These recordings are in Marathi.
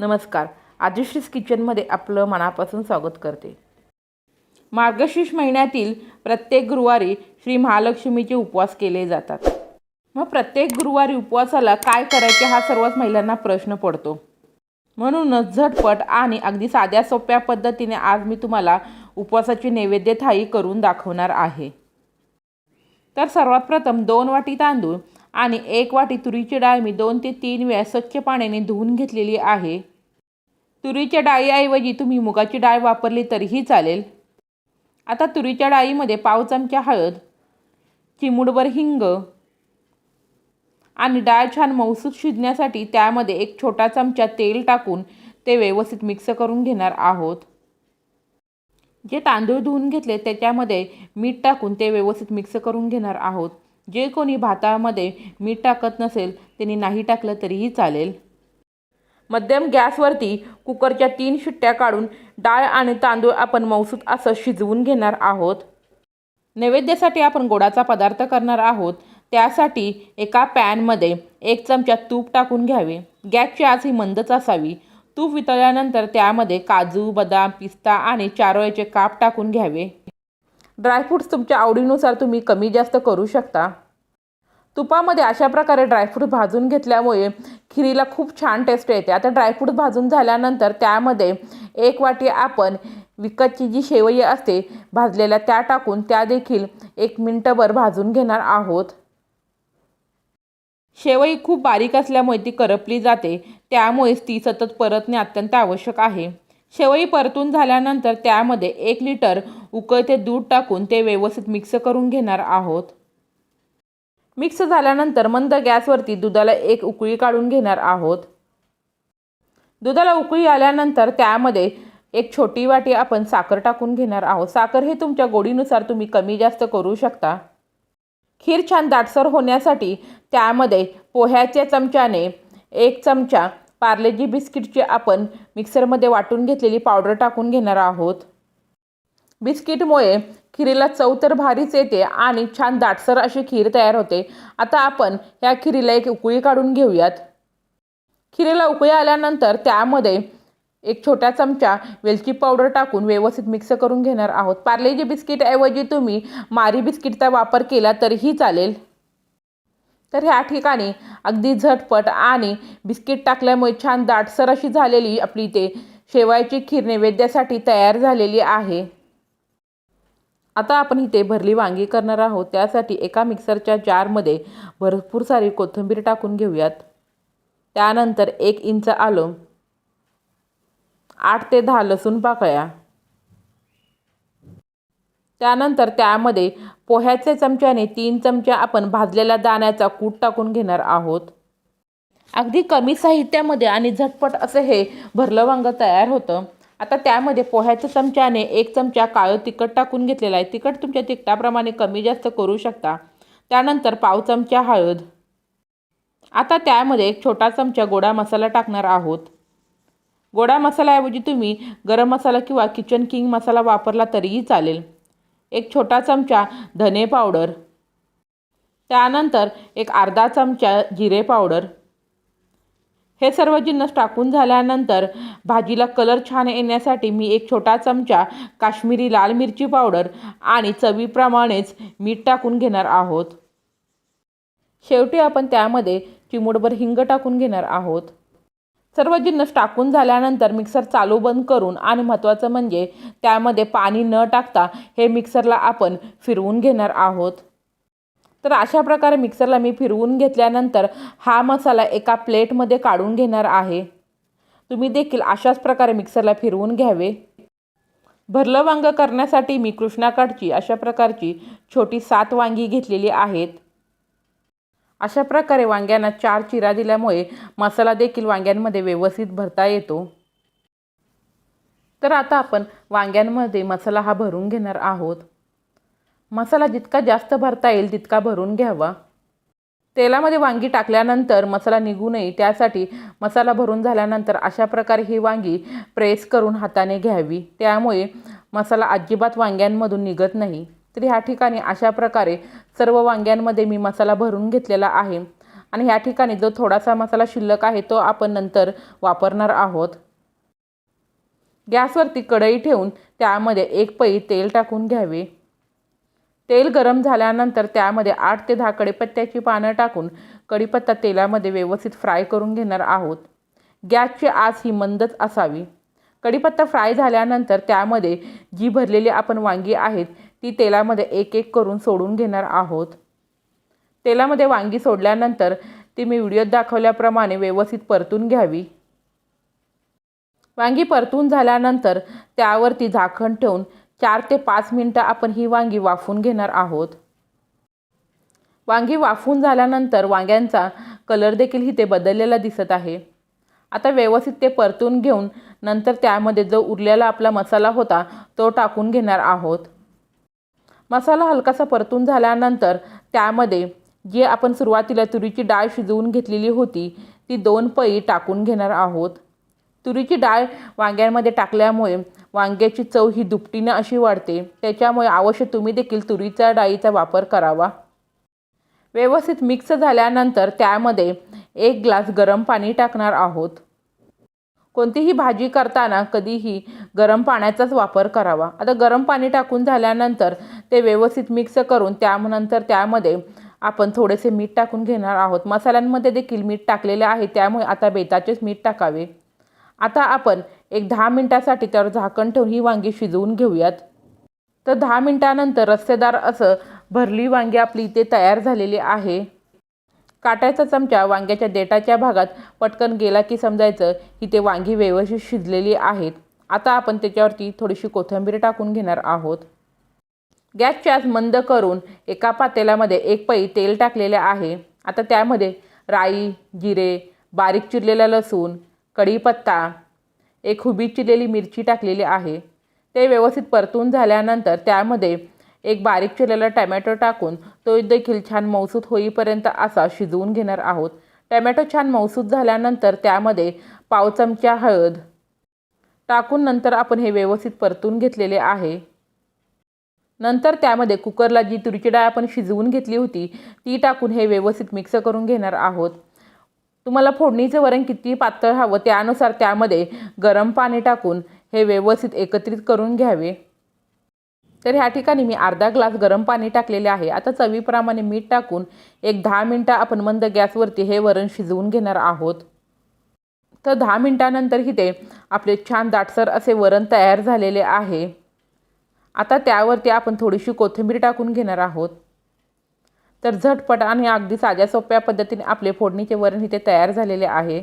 नमस्कार. आदिश्रीस किचनमध्ये आपलं मनापासून स्वागत करते. मार्गशीर्ष महिन्यातील प्रत्येक गुरुवारी श्री महालक्ष्मीचे उपवास केले जातात. मग प्रत्येक गुरुवारी उपवासाला काय करायचे हा सर्वच महिलांना प्रश्न पडतो. म्हणूनच झटपट आणि अगदी साध्या सोप्या पद्धतीने आज मी तुम्हाला उपवासाची नैवेद्य थाळी करून दाखवणार आहे. तर सर्वात प्रथम दोन वाटी तांदूळ आणि एक वाटी तुरीची डाळ मी दोन ते तीन वेळा स्वच्छ पाण्याने धुवून घेतलेली आहे. तुरीच्या डाळीऐवजी तुम्ही मुगाची डाळ वापरली तरीही चालेल. आता तुरीच्या डाळीमध्ये पाव चमचा हळद चिमुडभर हिंग आणि डाळ छान मौसूद शिजण्यासाठी त्यामध्ये एक छोटा चमचा तेल टाकून ते व्यवस्थित मिक्स करून घेणार आहोत. जे तांदूळ धुवून घेतले त्याच्यामध्ये मीठ टाकून ते व्यवस्थित मिक्स करून घेणार आहोत. जे कोणी भातामध्ये मीठ टाकत नसेल त्यांनी नाही टाकलं तरीही चालेल. मध्यम गॅसवरती कुकरच्या तीन शिट्ट्या काढून डाळ आणि तांदूळ आपण मौसूद असं शिजवून घेणार आहोत. नैवेद्यासाठी आपण गोडाचा पदार्थ करणार आहोत. त्यासाठी एका पॅनमध्ये एक चमचा तूप टाकून घ्यावे. गॅसची आच ही मंदच असावी. तूप वितळल्यानंतर त्यामध्ये काजू बदाम पिस्ता आणि चारोळ्याचे काप टाकून घ्यावे. ड्रायफ्रूट्स तुमच्या आवडीनुसार तुम्ही कमी जास्त करू शकता. तुपामध्ये अशा प्रकारे ड्रायफ्रूट भाजून घेतल्यामुळे खिरीला खूप छान टेस्ट येते. आता ड्रायफ्रूट भाजून झाल्यानंतर त्यामध्ये एक वाटी आपण विकतची जी शेवई असते भाजलेल्या त्या टाकून त्या देखील एक मिनटभर भाजून घेणार आहोत. शेवई खूप बारीक असल्यामुळे ती करपली जाते त्यामुळेच ती सतत परतणे अत्यंत आवश्यक आहे. शेवई परतून झाल्यानंतर त्यामध्ये एक लिटर उकळते दूध टाकून ते व्यवस्थित मिक्स करून घेणार आहोत. मिक्स झाल्यानंतर मंद गॅसवरती दुधाला एक उकळी काढून घेणार आहोत. दुधाला उकळी आल्यानंतर त्यामध्ये एक छोटी वाटी आपण साखर टाकून घेणार आहोत. साखर हे तुमच्या गोडीनुसार तुम्ही कमी जास्त करू शकता. खीर छान दाटसर होण्यासाठी त्यामध्ये पोह्याच्या चमच्याने एक चमचा पार्लेजी बिस्किटची आपण मिक्सरमध्ये वाटून घेतलेली पावडर टाकून घेणार आहोत. बिस्किटमुळे खिरीला चव तर भारीच येते आणि छान दाटसर अशी खीर तयार होते. आता आपण ह्या खिरीला एक उकळी काढून घेऊयात. खिरीला उकळी आल्यानंतर त्यामध्ये एक छोटा चमचा वेलची पावडर टाकून व्यवस्थित मिक्स करून घेणार आहोत. पार्लेजी बिस्किटऐवजी तुम्ही मारी बिस्किटचा वापर केला तरीही चालेल. तर ह्या ठिकाणी अगदी झटपट आणि बिस्किट टाकल्यामुळे छान दाटसर अशी झालेली आपली ते शेवायची खीर नैवेद्यासाठी तयार झालेली आहे. आता आपण इथे भरली वांगी करणार आहोत. त्यासाठी एका मिक्सरच्या जारमध्ये भरपूर सारी कोथिंबीर टाकून घेऊयात. त्यानंतर एक इंच आलं आठ ते दहा लसूण पाकळ्या. त्यानंतर त्यामध्ये पोह्याच्या चमच्याने तीन चमच्या आपण भाजलेल्या दाण्याचा कूट टाकून घेणार आहोत. अगदी कमी साहित्यामध्ये आणि झटपट असं हे भरलं वांगं तयार होतं. आता त्यामध्ये पोह्याच्या चमच्याने एक चमचा काळं तिखट टाकून घेतलेला आहे. तिखट तुमच्या तिखटाप्रमाणे कमी जास्त करू शकता. त्यानंतर पाव चमचा हळद. आता त्यामध्ये एक छोटा चमचा गोडा मसाला टाकणार आहोत. गोडा मसाल्याऐवजी तुम्ही गरम मसाला किंवा किचन किंग मसाला वापरला तरीही चालेल. एक छोटा चमचा धने पावडर. त्यानंतर एक अर्धा चमचा जिरे पावडर. हे सर्व जिन्नस टाकून झाल्यानंतर भाजीला कलर छान येण्यासाठी मी एक छोटा चमचा काश्मीरी लाल मिरची पावडर आणि चवीप्रमाणेच मीठ टाकून घेणार आहोत. शेवटी आपण त्यामध्ये चिमूटभर हिंग टाकून घेणार आहोत. सर्व जिन्नस टाकून झाल्यानंतर मिक्सर चालू बंद करून आणि महत्त्वाचं म्हणजे त्यामध्ये पाणी न टाकता हे मिक्सरला आपण फिरवून घेणार आहोत. तर अशा प्रकारे मिक्सरला मी फिरवून घेतल्यानंतर हा मसाला एका प्लेटमध्ये काढून घेणार आहे. तुम्ही देखील अशाच प्रकारे मिक्सरला फिरवून घ्यावे. भरलं वांगं करण्यासाठी मी कृष्णाकाठची अशा प्रकारची छोटी सात वांगी घेतलेली आहेत. अशा प्रकारे वांग्यांना चार चिरा दिल्यामुळे मसाला देखील वांग्यांमध्ये व्यवस्थित भरता येतो. तर आता आपण वांग्यांमध्ये मसाला हा भरून घेणार आहोत. मसाला जितका जास्त भरता येईल तितका भरून घ्यावा. तेलामध्ये वांगी टाकल्यानंतर मसाला निघू नये त्यासाठी मसाला भरून झाल्यानंतर अशा प्रकारे ही वांगी प्रेस करून हाताने घ्यावी. त्यामुळे मसाला अजिबात वांग्यांमधून निघत नाही. तर ह्या ठिकाणी अशा प्रकारे सर्व वांग्यांमध्ये मी मसाला भरून घेतलेला आहे आणि ह्या ठिकाणी जो थोडासा मसाला शिल्लक आहे तो आपण नंतर वापरणार आहोत. गॅसवरती कढई ठेवून त्यामध्ये एक पई तेल टाकून घ्यावे. तेल गरम झाल्यानंतर त्यामध्ये आठ ते दहा कडीपत्त्याची पानं टाकून कढीपत्ता तेलामध्ये व्यवस्थित फ्राय करून घेणार आहोत. गॅसची आस ही मंदच असावी. कढीपत्ता फ्राय झाल्यानंतर त्यामध्ये जी भरलेली आपण वांगी आहेत ती तेलामध्ये एक एक करून सोडून घेणार आहोत. तेलामध्ये वांगी सोडल्यानंतर ती मी व्हिडिओत दाखवल्याप्रमाणे व्यवस्थित परतून घ्यावी. वांगी परतून झाल्यानंतर त्यावरती झाकण ठेवून चार ते पाच मिनटं आपण ही वांगी वाफून घेणार आहोत. वांगी वाफवून झाल्यानंतर वांग्यांचा कलर देखील इथे बदललेला दिसत आहे. आता व्यवस्थित ते परतून घेऊन नंतर त्यामध्ये जो उरलेला आपला मसाला होता तो टाकून घेणार आहोत. मसाला हलकासा परतून झाल्यानंतर त्यामध्ये जी आपण सुरुवातीला तुरीची डाळ शिजवून घेतलेली होती ती दोन पई टाकून घेणार आहोत. तुरीची डाळ वांग्यांमध्ये टाकल्यामुळे वांग्याची चव ही दुपटीनं अशी वाढते त्याच्यामुळे अवश्य तुम्ही देखील तुरीच्या डाळीचा वापर करावा. व्यवस्थित मिक्स झाल्यानंतर त्यामध्ये एक ग्लास गरम पाणी टाकणार आहोत. कोणतीही भाजी करताना कधीही गरम पाण्याचाच वापर करावा. आता गरम पाणी टाकून झाल्यानंतर ते व्यवस्थित मिक्स करून त्यानंतर त्यामध्ये आपण थोडेसे मीठ टाकून घेणार आहोत. मसाल्यांमध्ये देखील मीठ टाकलेले आहे त्यामुळे आता बेताचेच मीठ टाकावे. आता आपण एक दहा मिनटासाठी त्यावर झाकण ठेवून ही वांगी शिजवून घेऊयात. तर दहा मिनटानंतर रस्सेदार असं भरली वांगी आपली इथे तयार झालेली आहे. काट्याचा चमचा वांग्याच्या देठाच्या भागात पटकन गेला की समजायचं की ते वांगी व्यवस्थित शिजलेली आहेत. आता आपण त्याच्यावरती थोडीशी कोथिंबीर टाकून घेणार आहोत. गॅसची आस मंद करून एका पातेल्यामध्ये एक पई तेल टाकलेले आहे. आता त्यामध्ये राई जिरे बारीक चिरलेला लसूण कढीपत्ता एक हुबी चिरलेली मिरची टाकलेली आहे. ते व्यवस्थित परतून झाल्यानंतर त्यामध्ये एक बारीक चिरलेला टमॅटो टाकून तो देखील छान मौसूत होईपर्यंत असा शिजवून घेणार आहोत. टमॅटो छान मौसूत झाल्यानंतर त्यामध्ये पाव चमचा हळद टाकून नंतर आपण हे व्यवस्थित परतून घेतलेले आहे. नंतर त्यामध्ये कुकरला जी तुरीची डाळ आपण शिजवून घेतली होती ती टाकून हे व्यवस्थित मिक्स करून घेणार आहोत. तुम्हाला फोडणीचं वरण किती पातळ हवं त्यानुसार त्यामध्ये गरम पाणी टाकून हे व्यवस्थित एकत्रित करून घ्यावे. तर ह्या ठिकाणी मी अर्धा ग्लास गरम पाणी टाकलेले आहे. आता चवीप्रमाणे मीठ टाकून एक दहा मिनटं आपण मंद गॅसवरती हे वरण शिजवून घेणार आहोत. तर दहा मिनटानंतर इथे आपले छान दाटसर असे वरण तयार झालेले आहे. आता त्यावरती आपण थोडीशी कोथिंबीर टाकून घेणार आहोत. तर झटपट आणि अगदी साध्या सोप्या पद्धतीने आपले फोडणीचे वरण इथे तयार झालेले आहे.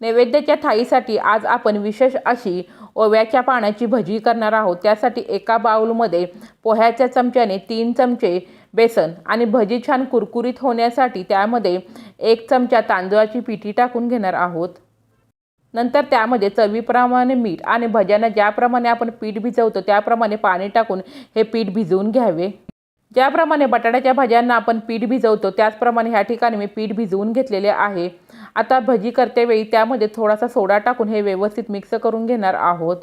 नैवेद्याच्या थाळीसाठी आज आपण विशेष अशी ओव्याच्या पाण्याची भजी करणार आहोत. त्यासाठी एका बाऊलमध्ये पोह्याच्या चमच्याने तीन चमचे बेसन आणि भजी छान कुरकुरीत होण्यासाठी त्यामध्ये एक चमचा तांदूळाची पिठी टाकून घेणार आहोत. नंतर त्यामध्ये चवीप्रमाणे मीठ आणि भज्यांना ज्याप्रमाणे आपण पीठ भिजवतो त्याप्रमाणे पाणी टाकून हे पीठ भिजवून घ्यावे. ज्याप्रमाणे बटाट्याच्या भाज्यांना आपण पीठ भिजवतो त्याचप्रमाणे ह्या ठिकाणी मी पीठ भिजवून घेतलेले आहे. आता भजी करतेवेळी त्यामध्ये थोडासा सोडा टाकून हे व्यवस्थित मिक्स करून घेणार आहोत.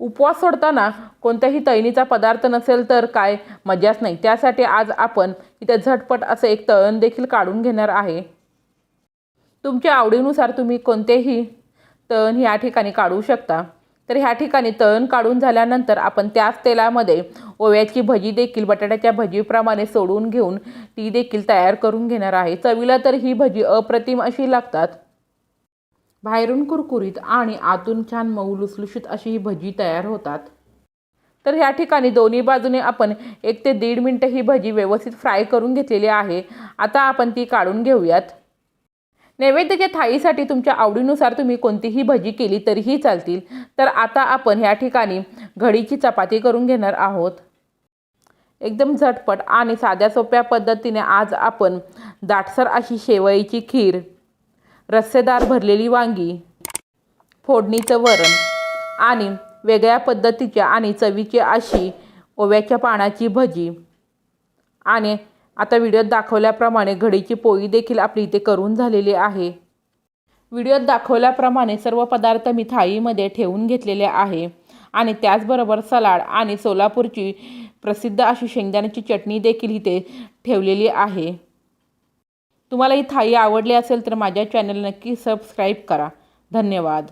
उपवास सोडताना कोणत्याही तळणीचा पदार्थ नसेल तर काय मजाच नाही. त्यासाठी आज आपण इथे झटपट असं एक तळण देखील काढून घेणार आहे. तुमच्या आवडीनुसार तुम्ही कोणतेही तळण ह्या ठिकाणी काढू शकता. तर ह्या ठिकाणी तळण काढून झाल्यानंतर आपण त्याच तेलामध्ये ओव्याची भजी देखील बटाट्याच्या भजीप्रमाणे सोडून घेऊन ती देखील तयार करून घेणार आहे. चवीला तर ही भजी अप्रतिम अशी लागतात. बाहेरून कुरकुरीत आणि आतून छान मऊ लुसलुशीत अशी ही भजी तयार होतात. तर ह्या ठिकाणी दोन्ही बाजूने आपण एक ते दीड मिनटं ही भजी व्यवस्थित फ्राय करून घेतलेली आहे. आता आपण ती काढून घेऊयात. नैवेद्याच्या थाळीसाठी तुमच्या आवडीनुसार तुम्ही कोणतीही भजी केली तरीही चालतील. तर आता आपण ह्या ठिकाणी घडीची चपाती करून घेणार आहोत. एकदम झटपट आणि साध्या सोप्या पद्धतीने आज आपण दाटसर अशी शेवईची खीर रस्सेदार भरलेली वांगी फोडणीचं वरण आणि वेगळ्या पद्धतीच्या आणि चवीची अशी ओव्याच्या पानाची भजी आणि आता व्हिडिओत दाखवल्याप्रमाणे घडीची पोळी देखील आपली इथे करून झालेली आहे. व्हिडिओत दाखवल्याप्रमाणे सर्व पदार्थ मी थाळीमध्ये ठेवून घेतलेले आहे. आणि त्याचबरोबर सलाड आणि सोलापूरची प्रसिद्ध अशी शेंगदाण्याची चटणी देखील इथे ठेवलेली आहे. तुम्हाला ही थाळी आवडली असेल तर माझ्या चॅनल नक्की सबस्क्राईब करा. धन्यवाद.